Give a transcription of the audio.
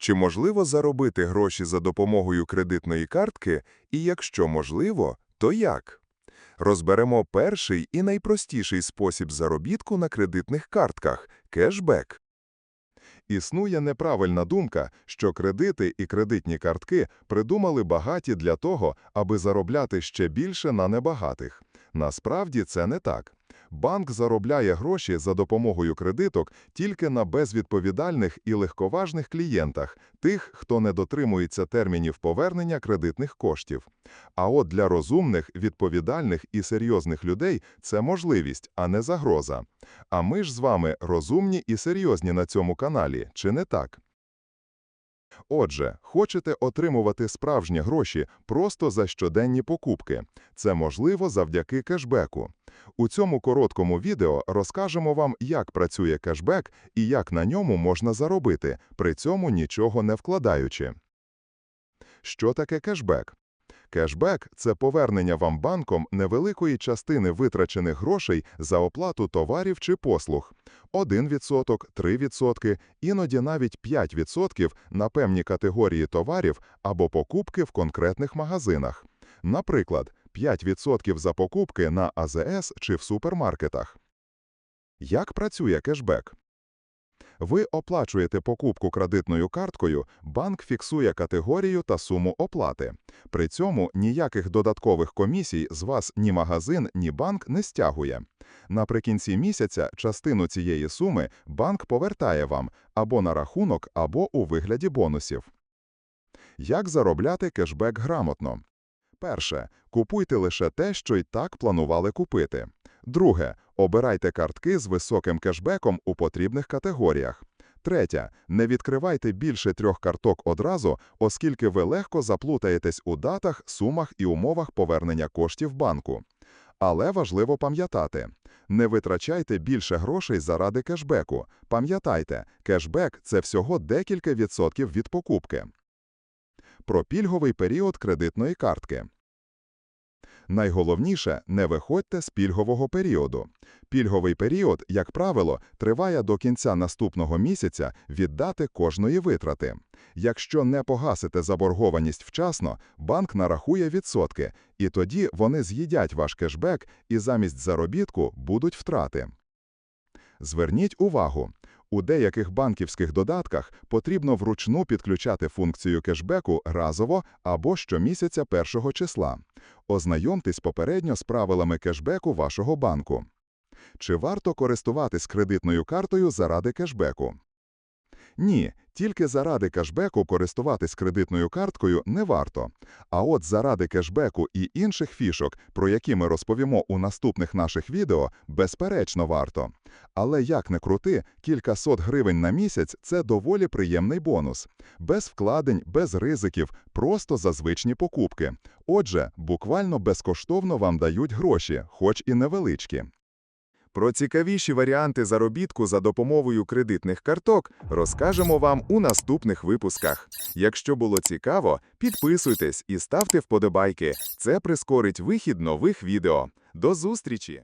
Чи можливо заробити гроші за допомогою кредитної картки, і якщо можливо, то як? Розберемо перший і найпростіший спосіб заробітку на кредитних картках – кешбек. Існує неправильна думка, що кредити і кредитні картки придумали багаті для того, аби заробляти ще більше на небагатих. Насправді це не так. Банк заробляє гроші за допомогою кредиток тільки на безвідповідальних і легковажних клієнтах, тих, хто не дотримується термінів повернення кредитних коштів. А от для розумних, відповідальних і серйозних людей це можливість, а не загроза. А ми ж з вами розумні і серйозні на цьому каналі, чи не так? Отже, хочете отримувати справжні гроші просто за щоденні покупки. Це можливо завдяки кешбеку. У цьому короткому відео розкажемо вам, як працює кешбек і як на ньому можна заробити, при цьому нічого не вкладаючи. Що таке кешбек? Кешбек – це повернення вам банком невеликої частини витрачених грошей за оплату товарів чи послуг. 1%, 3%, іноді навіть 5% на певні категорії товарів або покупки в конкретних магазинах. Наприклад, 5% за покупки на АЗС чи в супермаркетах. Як працює кешбек? Ви оплачуєте покупку кредитною карткою, банк фіксує категорію та суму оплати. При цьому ніяких додаткових комісій з вас ні магазин, ні банк не стягує. Наприкінці місяця частину цієї суми банк повертає вам або на рахунок, або у вигляді бонусів. Як заробляти кешбек грамотно? Перше. Купуйте лише те, що й так планували купити. Друге. Обирайте картки з високим кешбеком у потрібних категоріях. Третє. Не відкривайте більше трьох карток одразу, оскільки ви легко заплутаєтесь у датах, сумах і умовах повернення коштів банку. Але важливо пам'ятати, не витрачайте більше грошей заради кешбеку. Пам'ятайте, кешбек – це всього декілька відсотків від покупки. Про пільговий період кредитної картки. Найголовніше – не виходьте з пільгового періоду. Пільговий період, як правило, триває до кінця наступного місяця від дати кожної витрати. Якщо не погасите заборгованість вчасно, банк нарахує відсотки, і тоді вони з'їдять ваш кешбек і замість заробітку будуть втрати. Зверніть увагу, у деяких банківських додатках потрібно вручну підключати функцію кешбеку разово або щомісяця першого числа. Ознайомтесь попередньо з правилами кешбеку вашого банку. Чи варто користуватись кредитною картою заради кешбеку? Ні, тільки заради кешбеку користуватись кредитною карткою не варто. А от заради кешбеку і інших фішок, про які ми розповімо у наступних наших відео, безперечно варто. Але як не крути, кількасот гривень на місяць – це доволі приємний бонус. Без вкладень, без ризиків, просто за звичні покупки. Отже, буквально безкоштовно вам дають гроші, хоч і невеличкі. Про цікавіші варіанти заробітку за допомогою кредитних карток розкажемо вам у наступних випусках. Якщо було цікаво, підписуйтесь і ставте вподобайки. Це прискорить вихід нових відео. До зустрічі!